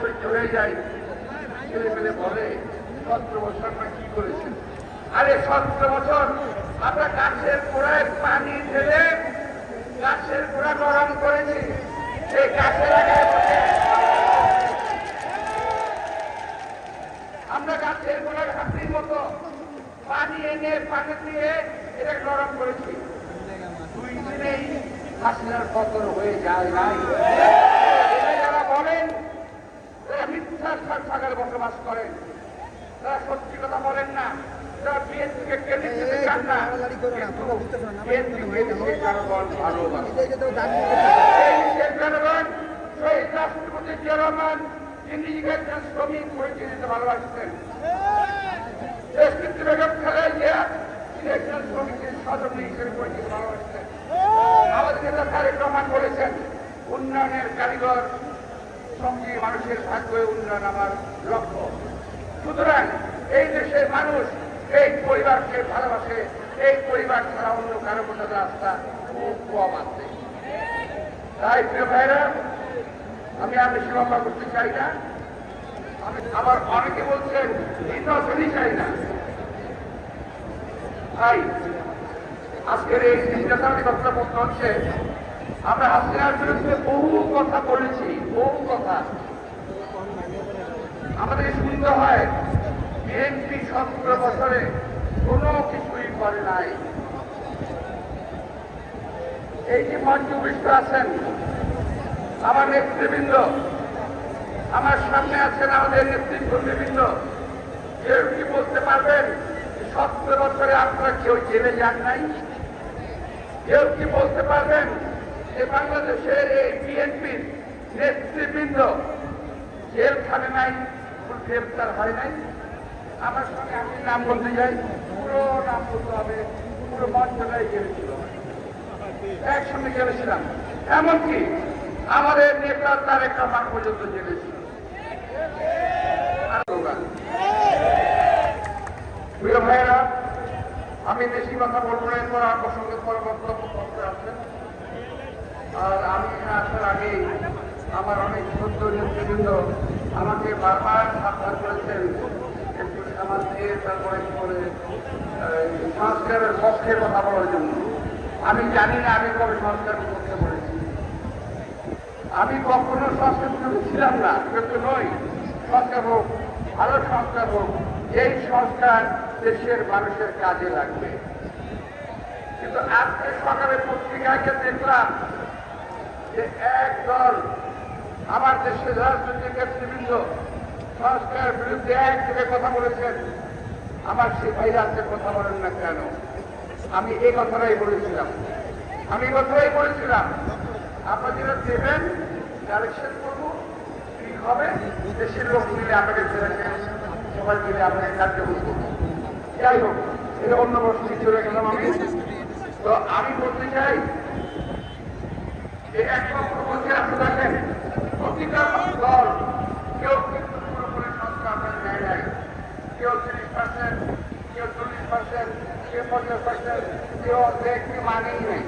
সহ্য হয়ে যায়। ছেলে পেলে বলে সতেরো বছর আমরা কি করেছেন আরে সতেরো বছর, আমরা গাছের গোড়ায় পানি ঢেলে গাছের গোড়া গরম করেছি। সেই গাছের আগে আমরা গাছের গোড়ার হাতির মতো পানি এনে পানি দিয়ে এটা গরম করেছি। দুই দিনেই হাসিনার পতন হয়ে যায় নাই এটা যারা বলেন তারা মিথ্যার সাগরে বসবাস করেন তারা সত্যি কথা বলেন না তারা বিএনপিকে দিতে চান না বিএনপিকে জনগণ ভালোবাসে জনগণ শহীদ রাষ্ট্রপতি জিয়া রহমান তিনি একজন শ্রমিক পরিচয় দিতে ভালোবাসতেন দেশনেত্রী বেগম খালেদা জিয়া তিনি একজন শ্রমিকের সদস্য হিসেবে পরিচিত ভালোবাসতেন আমাদের নেতা তারেক রহমান বলেছেন উন্নয়নের কারিগর সঙ্গে মানুষের ভাগ্য উন্নয়ন আমার লক্ষ্য। সুতরাং এই দেশের মানুষ এই পরিবারকে ভালোবাসে, এই পরিবার ছাড়া অন্য কারও কোনো রাস্তা খুব কম আছে। তাই প্রিয় ভাইরা আমি আর বেশি করতে চাই না। আমি আবার অনেকে বলছেন নির্বাচনই চাই না। তাই আজকের এই নির্যাতনের কথা বলতে হচ্ছে আমরা হাসিনার বিরুদ্ধে বহু কথা বলেছি, বহু কথা। আমাদের শুনতে হয়, বিএনপি সতেরো বছরে কোনো কিছুই করে নাই। এই যে মঞ্চবিষ্ট আছেন, আমার নেতৃবৃন্দ, আমার সামনে আছেন আমাদের নেতৃবৃন্দ, কেউ কি বলতে পারবেন সতেরো বছরে আপনারা কেউ জেলে যান নাই? কেউ কি বলতে পারবেন যে বাংলাদেশের এই বিএনপির নেতৃবৃন্দ জেলখানে নাই গ্রেপ্তার হয় নাই। আমার সঙ্গে আমি নাম বলতে যাই পুরো নাম বলতে হবে, পুরো মঞ্চটাই গেলেছিল। একসঙ্গে গেলেছিলাম। এমনকি আমাদের নেতা তারেক রহমান পর্যন্ত জেলেছিল আমি বেশি কথা বলব এরপর আমার প্রসঙ্গে পরে বক্তব্য করতে আছেন। আর আমি আসার আগেই আমার অনেক সদ্য নেতৃবৃন্দ আমাকে বারবার সাবধান করেছেন একটু দিয়ে তারপরে সংস্কারের পক্ষে কথা বলার জন্য। আমি জানি না আমি কবে সংস্কারের পক্ষে বলেছি আমি কখনো সংস্কার ছিলাম না, কিন্তু নই, সংস্কার হোক, ভালো সংস্কার হোক, এই সংস্কার দেশের মানুষের কাজে লাগবে। কিন্তু আজকে সকালে পত্রিকায় দেখলাম যে এক দল আমার দেশের রাজনৈতিক নেতৃবৃন্দ সংস্কার বিরুদ্ধে এক থেকে কথা বলেছেন। আমার সে ভাইরা আজকে কথা বলেন না কেন? আমি এই কথাটাই বলেছিলাম। আমি এই কথাটাই বলেছিলাম। আপনারা যেটা দেবেন ডাইরেকশন করব, ঠিক হবে, দেশের লোক মিলে আপনাকে সবাই মিলে আপনাকে কার্যকর করব। যাই হোক, এটা অন্য বস্তু চলে গেলাম আমি। তো আমি বলতে চাই যে এক বলছে আপনি দেখেন প্রতিটা দল। কেউ কিন্তু পুরোপুরি সংস্কার নেয় নাই। কেউ তিরিশ পার্সেন্ট কেউ পঞ্চাশ পার্সেন্ট কেউ মানেই নেই।